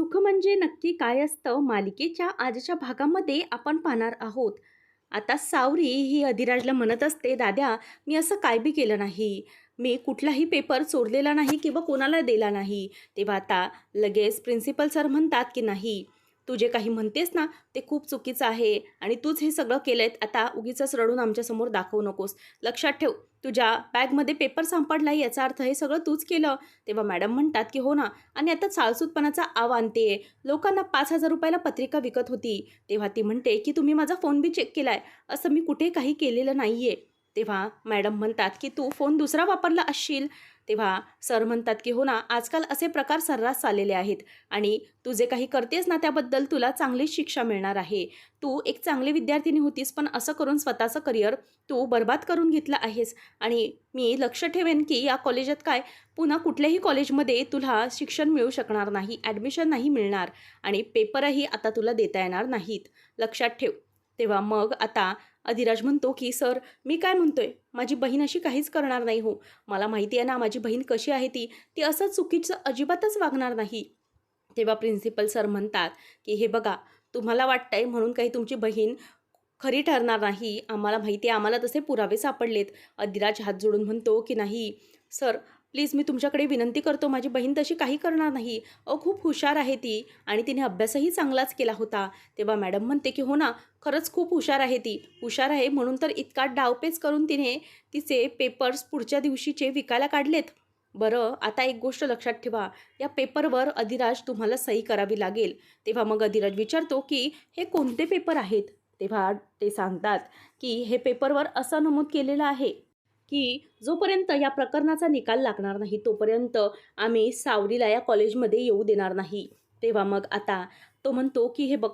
सुख म्हणजे नक्की काय असतं? मालिकेच्या आजच्या भागामध्ये आपण पाहणार आहोत. आता सावरी ही अधिराजला म्हणत असते दाद्या मी असं काय बी केलं नाही. मी कुठलाही पेपर चोरलेला नाही किंवा कोणाला दिला नाही. तेव्हा आता लगेच प्रिन्सिपल सर म्हणतात की नाही तू जे काही म्हणतेस ना ते खूप चुकीचं आहे आणि तूच हे सगळं केलंय आता उगीच रडून आमच्यासमोर दाखवू नकोस. लक्षात ठेव तुझ्या बॅगमध्ये पेपर सापडला याचा अर्थ हे सगळं तूच केलं. तेव्हा मॅडम म्हणतात की हो ना आणि आता चालसूतपणाचा आव आणते. लोकांना पाच हजार रुपयाला पत्रिका विकत होती. तेव्हा ती म्हणते की तुम्ही माझा फोन बी चेक केलाय. असं मी कुठे काही केलेलं नाही आहे तेव्हा मॅडम म्हणतात की तू फोन दुसरा वापरला असशील. तेव्हा सर म्हणतात की हो ना आजकाल असे प्रकार सर्रास चाललेले आहेत आणि तू जे काही करतेस ना त्याबद्दल तुला चांगली शिक्षा मिळणार आहे. तू एक चांगली विद्यार्थिनी होतीस पण असं करून स्वतःचं करिअर तू बर्बाद करून घेतलं आहेस. आणि मी लक्ष ठेवेन की या कॉलेजात काय पुन्हा कुठल्याही कॉलेजमध्ये तुला शिक्षण मिळू शकणार नाही ॲडमिशन नाही मिळणार आणि पेपरही आता तुला देता येणार नाहीत. लक्षात ठेव. तेव्हा मग आता अधिराज म्हणतो की सर मी काय म्हणतोय? माझी बहीण अशी काहीच करणार नाही हो. मला माहिती आहे ना माझी बहीण कशी आहे ती. ती असं चुकीचं अजिबातच वागणार नाही. तेव्हा प्रिन्सिपल सर म्हणतात की हे बघा तुम्हाला वाटतंय म्हणून काही तुमची बहीण खरी ठरणार नाही. आम्हाला माहिती आहे आम्हाला तसे पुरावे सापडलेत. अधिराज हात जोडून म्हणतो की नाही सर प्लीज मी तुमच्याकडे विनंती करतो माझी बहीण तशी काही करणार नाही. अहो खूप हुशार आहे ती आणि तिने अभ्यासही चांगलाच केला होता. तेव्हा मॅडम म्हणते की हो ना खरंच खूप हुशार आहे ती. हुशार आहे म्हणून तर इतका डावपेच करून तिने तिचे पेपर्स पुढच्या दिवशीचे विकायला काढलेत. बरं आता एक गोष्ट लक्षात ठेवा. या पेपरवर अधिराज तुम्हाला सही करावी लागेल. तेव्हा मग अधिराज विचारतो की हे कोणते पेपर आहेत? तेव्हा ते सांगतात की हे पेपरवर असं नमूद केलेलं आहे. की जोपर्यंत या प्रकरणाचा निकाल लागणार नाही तोपर्यंत आम्ही सावरीला या कॉलेजमध्ये येऊ देणार नाही. तेव्हा मग आता तो म्हणतो की हे बघ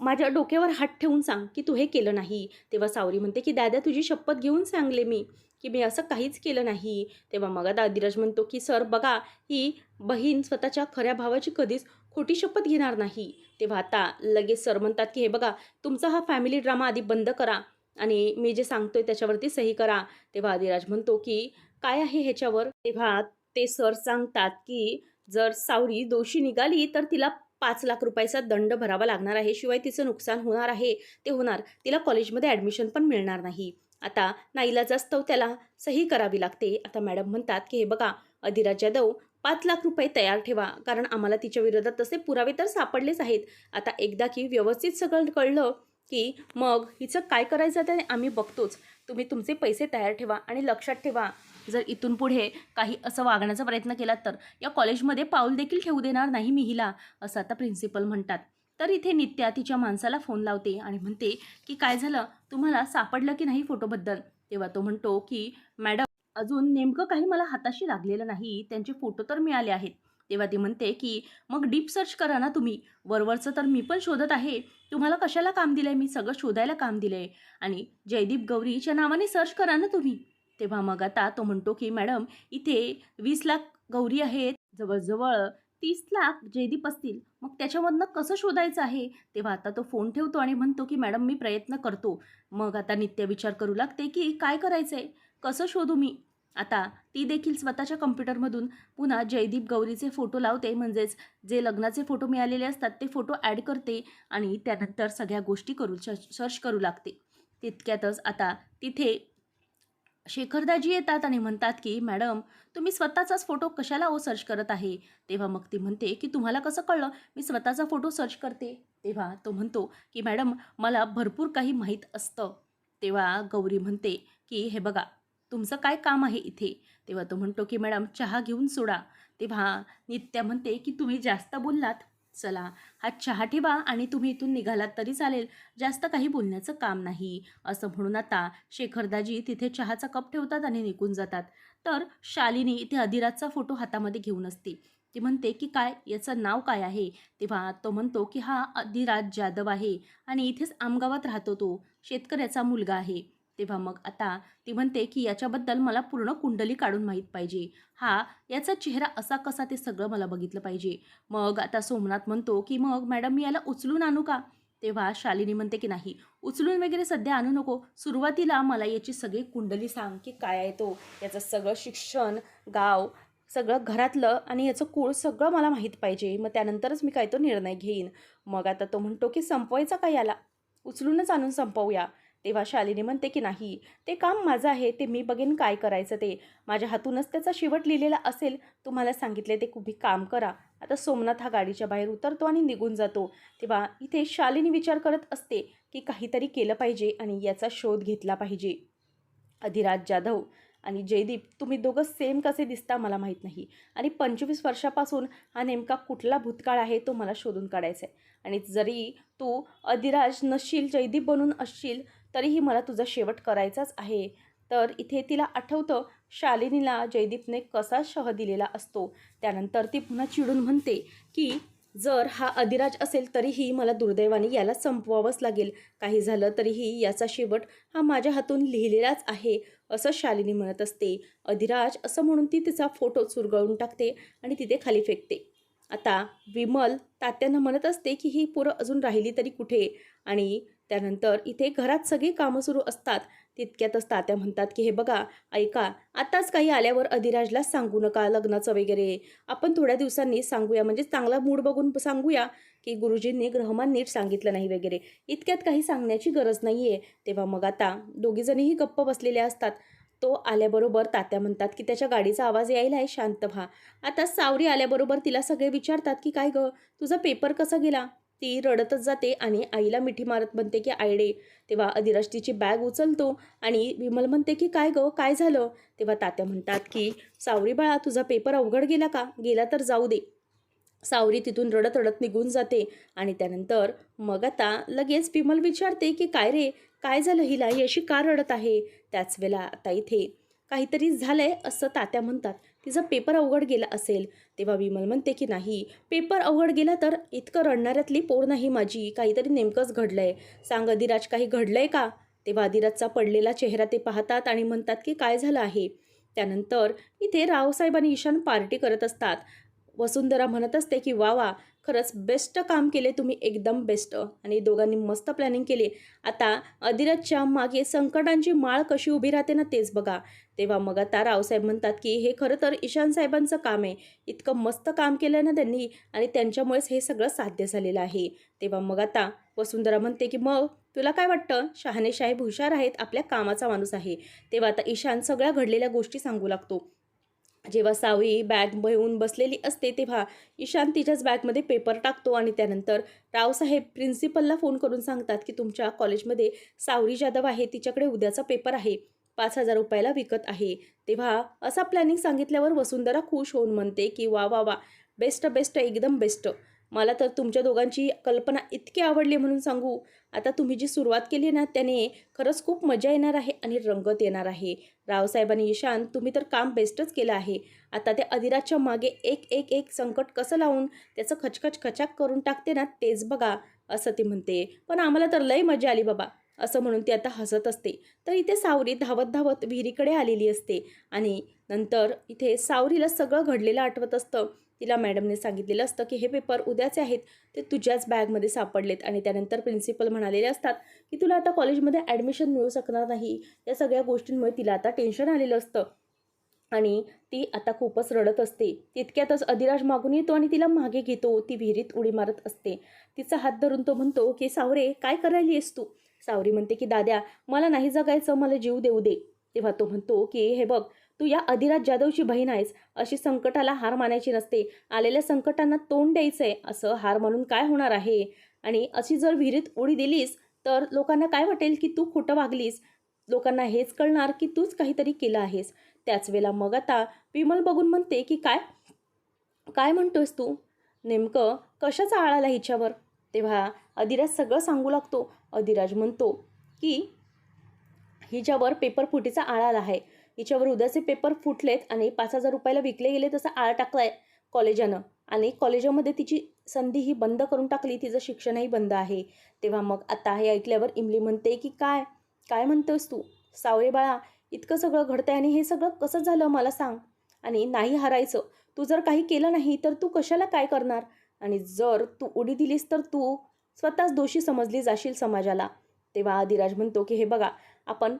माझ्या डोक्यावर हात ठेवून सांग की तू हे केलं नाही. तेव्हा सावरी म्हणते की दादा तुझी शपथ घेऊन सांगले मी की मी असं काहीच केलं नाही. तेव्हा मग आता अधिराज म्हणतो की सर बघा ही बहीण स्वतःच्या खऱ्या भावाची कधीच खोटी शपथ घेणार नाही. तेव्हा आता लगेच सर म्हणतात की हे बघा तुमचा हा फॅमिली ड्रामा आधी बंद करा. आणि मी जे सांगतोय त्याच्यावरती सही करा. तेव्हा अधिराज म्हणतो की काय आहे ह्याच्यावर? तेव्हा ते सर सांगतात की जर सावरी दोषी निघाली तर तिला पाच लाख रुपयाचा दंड भरावा लागणार आहे. शिवाय तिचं नुकसान होणार आहे. ते होणार. तिला कॉलेजमध्ये ॲडमिशन पण मिळणार नाही. आता नाईला जास्तव त्याला सही करावी लागते. आता मॅडम म्हणतात की हे बघा अधिराज यादव पाच लाख रुपये तयार ठेवा. कारण आम्हाला तिच्या विरोधात तसे पुरावे तर सापडलेच आहेत. आता एकदा की व्यवस्थित सगळं कळलं की मग हिचं काय करायचं ते आम्ही बघतोच. तुम्ही तुमचे पैसे तयार ठेवा आणि लक्षात ठेवा. जर इथून पुढे काही असं वागण्याचा प्रयत्न केला तर या कॉलेजमध्ये पाऊल देखील ठेवू देणार नाही मी हिला असं आता प्रिन्सिपल म्हणतात. तर इथे नित्या तिच्या माणसाला फोन लावते आणि म्हणते की काय झालं? तुम्हाला सापडलं की नाही फोटोबद्दल तेव्हा तो म्हणतो की मॅडम अजून नेमकं काही मला हाताशी लागलेलं नाही. त्यांचे फोटो तर मिळाले आहेत. तेव्हा ती म्हणते की मग डीप सर्च करा ना तुम्ही. वरवरचं तर मी पण शोधत आहे. तुम्हाला कशाला काम दिलं आहे मी सगळं शोधायला काम दिलं आहे आणि जयदीप गौरीच्या नावाने सर्च करा ना तुम्ही. तेव्हा मग आता तो म्हणतो की मॅडम इथे वीस लाख गौरी आहेत. जवळजवळ तीस लाख जयदीप असतील. मग त्याच्यामधनं कसं शोधायचं आहे? तेव्हा आता तो फोन ठेवतो आणि म्हणतो की मॅडम मी प्रयत्न करतो. मग आता नित्य विचार करू लागते की काय करायचं आहे कसं शोधू मी? आता ती देखील स्वतःच्या कम्प्युटरमधून पुन्हा जयदीप गौरीचे फोटो लावते. म्हणजेच जे लग्नाचे फोटो मिळालेले असतात ते फोटो ॲड करते आणि त्यानंतर सगळ्या गोष्टी करू सर्च करू लागते. तितक्यातच आता तिथे शेखरदाजी येतात आणि म्हणतात की मॅडम तुम्ही स्वतःचाच फोटो कशाला ओ सर्च करत आहे? तेव्हा मग ती म्हणते की तुम्हाला कसं कळलं? मी स्वतःचा फोटो सर्च करते. तेव्हा तो म्हणतो की मॅडम मला भरपूर काही माहीत असतं. तेव्हा गौरी म्हणते की हे बघा तुमचं काय काम आहे इथे? तेव्हा तो म्हणतो की मॅडम चहा घेऊन सोडा. तेव्हा नित्या म्हणते की तुम्ही जास्त बोललात. चला हा चहा ठेवा आणि तुम्ही इथून निघालात तरी चालेल. जास्त काही बोलण्याचं काम नाही. असं म्हणून आता शेखरदाजी तिथे चहाचा कप ठेवतात आणि निघून जातात. तर शालिनी इथे अधिराजचा फोटो हातामध्ये घेऊन असते. ती म्हणते की काय याचं नाव काय आहे? तेव्हा तो म्हणतो की हा अधिराज जाधव आहे आणि इथेच आमगावात राहतो तो. शेतकऱ्याचा मुलगा आहे. तेव्हा मग आता ती म्हणते की याच्याबद्दल मला पूर्ण कुंडली काढून माहीत पाहिजे. हा याचा चेहरा असा कसा ते सगळं मला बघितलं पाहिजे. मग आता सोमनाथ म्हणतो की मग मॅडम मी याला उचलून आणू का? तेव्हा शालिनी म्हणते की नाही उचलून वगैरे सध्या आणू नको. सुरुवातीला मला याची सगळी कुंडली सांग की काय आहे तो. याचं सगळं शिक्षण गाव सगळं घरातलं आणि याचं कूळ सगळं मला माहीत पाहिजे. मग त्यानंतरच मी काय तो निर्णय घेईन. मग आता तो म्हणतो की संपवायचा का याला? उचलूनच आणून संपवूया. तेव्हा शालिनी म्हणते की नाही ते काम माझं आहे ते मी बघेन काय करायचं ते. माझ्या हातूनच त्याचा शेवट लिहिलेला असेल तुम्हाला सांगितले ते तुम्ही काम करा. आता सोमनाथ हा गाडीच्या बाहेर उतरतो आणि निघून जातो. तेव्हा इथे शालिनी विचार करत असते की काहीतरी केलं पाहिजे आणि याचा शोध घेतला पाहिजे. अधिराज जाधव आणि जयदीप तुम्ही दोघं सेम कसे दिसता मला माहीत नाही. आणि पंचवीस वर्षापासून हा नेमका कुठला भूतकाळ आहे तो मला शोधून काढायचा आहे आणि जरी तू अधिराज नसशील जयदीप बनून असशील तरीही मला तुझा शेवट करायचाच आहे. तर इथे तिला आठवतं शालिनीला जयदीपने कसा शह दिलेला असतो. त्यानंतर ती पुन्हा चिडून म्हणते की जर हा अधिराज असेल तरीही मला दुर्दैवाने याला संपवावंच लागेल. काही झालं तरीही याचा शेवट हा माझ्या हातून लिहिलेलाच आहे असं शालिनी म्हणत असते. अधिराज असं म्हणून ती तिचा फोटो चुरगळून टाकते आणि तिथे खाली फेकते. आता विमल तात्यांना म्हणत असते की ही पोरं अजून राहिली तरी कुठे? आणि त्यानंतर इथे घरात सगळी कामं सुरू असतात. तितक्यातच तात्या म्हणतात की हे बघा ऐका आताच काही आल्यावर अधिराजला सांगू नका लग्नाचं वगैरे. आपण थोड्या दिवसांनी सांगूया म्हणजे चांगला मूड बघून सांगूया की गुरुजींनी ग्रहमान नीट सांगितलं नाही वगैरे. इतक्यात काही सांगण्याची गरज नाही आहे तेव्हा मग आता दोघीजणीही गप्प बसलेल्या असतात. तो आल्याबरोबर तात्या म्हणतात की त्याच्या गाडीचा आवाज यायला आहे शांत व्हा. आता सावरी आल्याबरोबर तिला सगळे विचारतात की काय गं तुझा पेपर कसा गेला? ती रडतच जाते आणि आईला मिठी मारत म्हणते की आयडे तेव्हा अधिराज तिची बॅग उचलतो आणि विमल म्हणते की काय गं काय झालं? तेव्हा तात्या म्हणतात की सावरी बाळा तुझा पेपर अवघड गेला का? गेला तर जाऊ दे. सावरी तिथून रडत रडत निघून जाते आणि त्यानंतर मग आता लगेच विमल विचारते की काय रे काय झालं हिला? ही अशी का रडत आहे? त्याच वेळेला आता इथे काहीतरी झालंय असं तात्या म्हणतात. तिचा पेपर अवघड गेला असेल. तेव्हा विमल म्हणते की नाही पेपर अवघड गेला तर इतकं रडणाऱ्यातली पोर नाही माझी. काहीतरी नेमकंच घडलं आहे सांग अधिराज काही घडलं आहे का? तेव्हा अधिराजचा पडलेला चेहरा ते पाहतात आणि म्हणतात की काय झालं आहे? त्यानंतर इथे रावसाहेब आणि ईशान पार्टी करत असतात. वसुंधरा म्हणत असते की वा वा खरंच बेस्ट काम केले तुम्ही एकदम बेस्ट. आणि दोघांनी मस्त प्लॅनिंग केली. आता अधिराजच्या मागे संकटांची माळ कशी उभी राहते ना तेच बघा. तेव्हा मग आता रावसाहेब म्हणतात की हे खरं तर ईशान साहेबांचं काम आहे. इतकं मस्त काम केलं ना त्यांनी आणि त्यांच्यामुळेच हे सगळं साध्य झालेलं आहे. तेव्हा मग आता वसुंधरा म्हणते की मग तुला काय वाटतं? शहाणे साहेब हुशार आहेत आपल्या कामाचा माणूस आहे. तेव्हा आता ईशान सगळ्या घडलेल्या गोष्टी सांगू लागतो. जेव्हा सावळी बॅग घेऊन बसलेली असते तेव्हा ईशान तिच्याच बॅगमध्ये पेपर टाकतो आणि त्यानंतर रावसाहेब प्रिन्सिपलला फोन करून सांगतात की तुमच्या कॉलेजमध्ये सावरी जाधव आहे तिच्याकडे उद्याचा पेपर आहे. पाच हजार रुपयाला विकत आहे. तेव्हा असा प्लॅनिंग सांगितल्यावर वसुंधरा खुश होऊन म्हणते की वा वा वा बेस्ट बेस्ट एकदम बेस्ट मला तर तुमच्या दोघांची कल्पना इतकी आवडली म्हणून सांगू. आता तुम्ही जी सुरुवात केली ना त्याने खरंच खूप मजा येणार आहे आणि रंगत येणार आहे. रावसाहेब आणि ईशान तुम्ही तर काम बेस्टच केलं आहे. आता त्या अधिराजच्या मागे एक एक एक संकट कसं लावून त्याचं खचखच खचाक करून टाकते ना तेच बघा असं ती म्हणते. पण आम्हाला तर लय मजा आली बाबा. असं म्हणून ती आता हसत असते. तर इथे सावरी धावत धावत विहिरीकडे आलेली असते आणि नंतर इथे सावरीला सगळं घडलेलं आठवत असतं. तिला मॅडमने सांगितलेलं असतं की हे पेपर उद्याचे आहेत. ते तुझ्याच बॅगमध्ये सापडलेत. आणि त्यानंतर प्रिन्सिपल म्हणालेले असतात की तुला आता कॉलेजमध्ये ॲडमिशन मिळू शकणार नाही. या सगळ्या गोष्टींमुळे तिला आता टेन्शन आलेलं असतं. आणि ती आता खूपच रडत असते. तितक्यातच अधिराज मागून येतो आणि तिला मागे घेतो. ती विहिरीत उडी मारत असते. तिचा हात धरून तो म्हणतो की सावरे काय करायली आहेस तू? सावरी म्हणते की दाद्या मला नाही जगायचं मला जीव देऊ दे. तेव्हा तो म्हणतो की हे बघ तू या अधिराज जाधवची बहीण आहेस अशी संकटाला हार मानायची नसते. आलेल्या संकटांना तोंड द्यायचं आहे असं हार मानून काय होणार आहे? आणि अशी जर विहिरीत उडी दिलीस तर लोकांना काय वाटेल की तू खोटं वागलीस? लोकांना हेच कळणार की तूच काहीतरी केलं आहेस. त्याच वेळेला मग आता विमल बघून म्हणते की काय काय म्हणतोयस तू? नेमकं कशाचा आळाला हिच्यावर? तेव्हा अधिराज सगळं सांगू लागतो. अधिराज म्हणतो की हिच्यावर पेपर फुटीचा आळा आला आहे. हिच्यावर उद्याचे पेपर फुटलेत आणि पाच हजार रुपयाला विकले गेले तसा आळा टाकलाय कॉलेजानं. आणि कॉलेजामध्ये तिची संधी ही बंद करून टाकली. तिचं शिक्षणही बंद आहे. तेव्हा मग आता हे ऐकल्यावर इमली म्हणते की काय? काय म्हणतोस तू? सावरे बाळा इतकं सगळं घडतंय आणि हे सगळं कसं झालं मला सांग. आणि नाही हरायचं. तू जर काही केलं नाही तर तू कशाला काय करणार? आणि जर तू उडी दिलीस तर तू स्वतःच दोषी समजली जाशील समाजाला. तेव्हा आदिराज म्हणतो की हे बघा आपण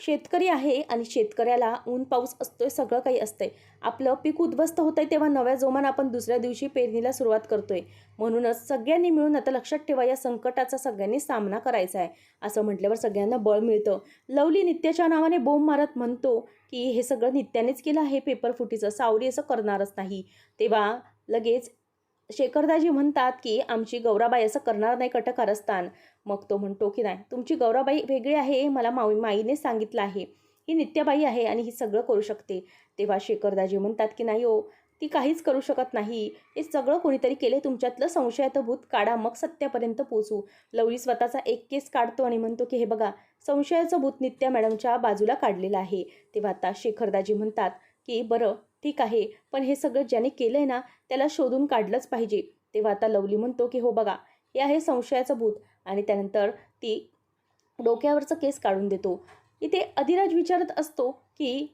शेतकरी आहे आणि शेतकऱ्याला ऊन पाऊस असतोय सगळं काही असतंय. आपलं पीक उद्ध्वस्त होतंय तेव्हा नव्या जोमान आपण दुसऱ्या दिवशी पेरणीला सुरुवात करतोय. म्हणूनच सगळ्यांनी मिळून आता लक्षात ठेवा या संकटाचा सगळ्यांनी सामना करायचा आहे. असं म्हटल्यावर सगळ्यांना बळ मिळतं. लवली नित्याच्या नावाने बोंब मारत म्हणतो की हे सगळं नित्यानेच केलं आहे पेपर फुटीचं सावली असं करणारच नाही. तेव्हा लगेच शेखरदाजी म्हणतात की आमची गौराबाई असं करणार नाही कटकारस्थान. मग तो म्हणतो की नाही तुमची गौराबाई वेगळी आहे हे मला माऊ माईने सांगितलं आहे. ही नित्याबाई आहे आणि ही सगळं करू शकते. तेव्हा शेखरदाजी म्हणतात की नाही हो ती काहीच करू शकत नाही. हे सगळं कोणीतरी केले तुमच्यातलं संशयात भूत काढा मग सत्यापर्यंत पोचू. लवळी स्वतःचा एक केस काढतो आणि म्हणतो की हे बघा संशयाचं भूत नित्या मॅडमच्या बाजूला काढलेलं आहे. तेव्हा आता शेखरदाजी म्हणतात की बरं ठीक आहे पण हे सगळं ज्याने केलं आहे ना त्याला शोधून काढलंच पाहिजे. तेव्हा आता लवली म्हणतो की हो बघा हे आहे संशयाचं भूत. आणि त्यानंतर ती डोक्यावरचं केस काढून देतो. इथे अधिराज विचारत असतो की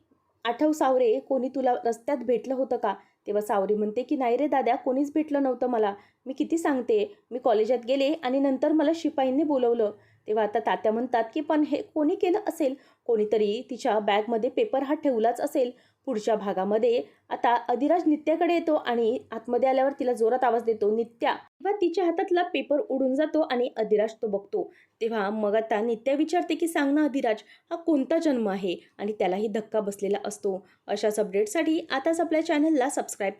आठव सावरे कोणी तुला रस्त्यात भेटलं होतं का? तेव्हा सावरी म्हणते की नाही रे दाद्या कोणीच भेटलं नव्हतं मला. मी किती सांगते मी कॉलेजात गेले आणि नंतर मला शिपाईंनी बोलवलं. तेव्हा आता तात्या म्हणतात की पण हे कोणी केलं असेल? कोणीतरी तिच्या बॅगमध्ये पेपर हा ठेवलाच असेल. पुढच्या भागामध्ये. आता अधिराज नित्याकडे येतो आणि आतमध्ये आल्यावर तिला जोरात आवाज देतो नित्या. तेव्हा तिच्या हातातला पेपर उडून जातो आणि अधिराज तो बघतो. तेव्हा मग आता नित्या विचारते की सांग ना अधिराज हा कोणता जन्म आहे? आणि त्यालाही धक्का बसलेला असतो. अशाच अपडेटसाठी आताच आपल्या चॅनलला सबस्क्राईब